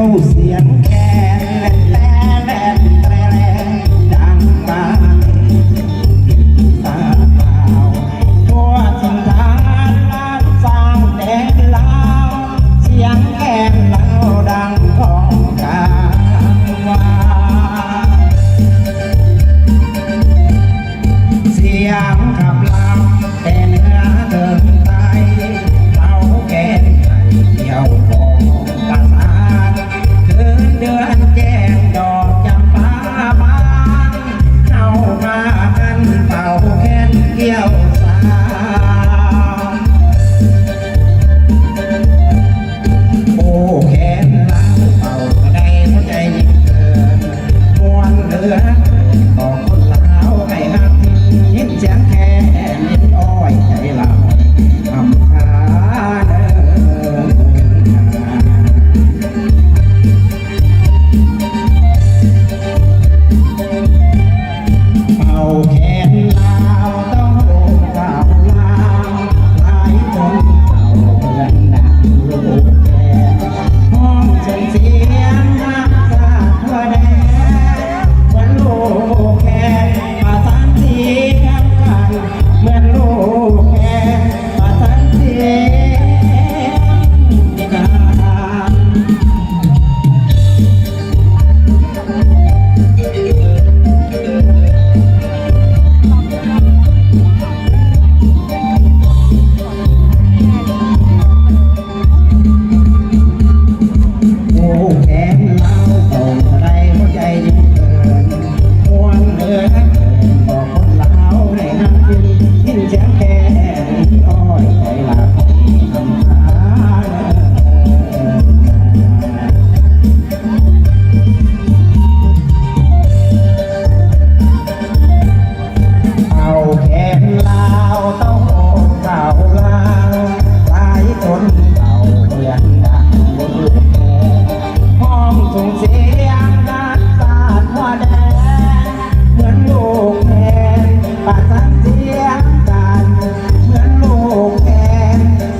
ousadia.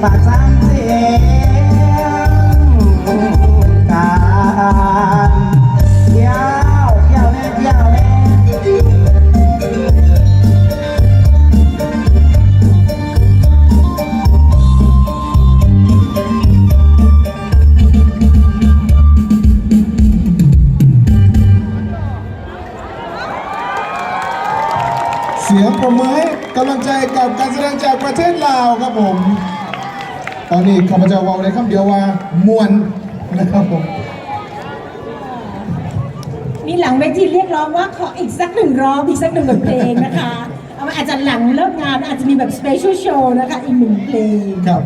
ปากสังเสียงการเที่ยวยาวแน่ยวเลี้กำลังใจกับการแสดงจากประเทศลาวครับผม ตอนนี้ข้าพเจ้าว่าเลยคำเดียวว่ามวนนะครับผมนี่หลังเวทีเรียกร้องว่าขออีกสักหนึ่งร้องอีกสักหนึ่งเพลงนะคะ เอาอาจจะหลังเลิกงานอาจจะมีแบบสเปเชียลโชว์นะคะอีกหนึ่งเพลงครับ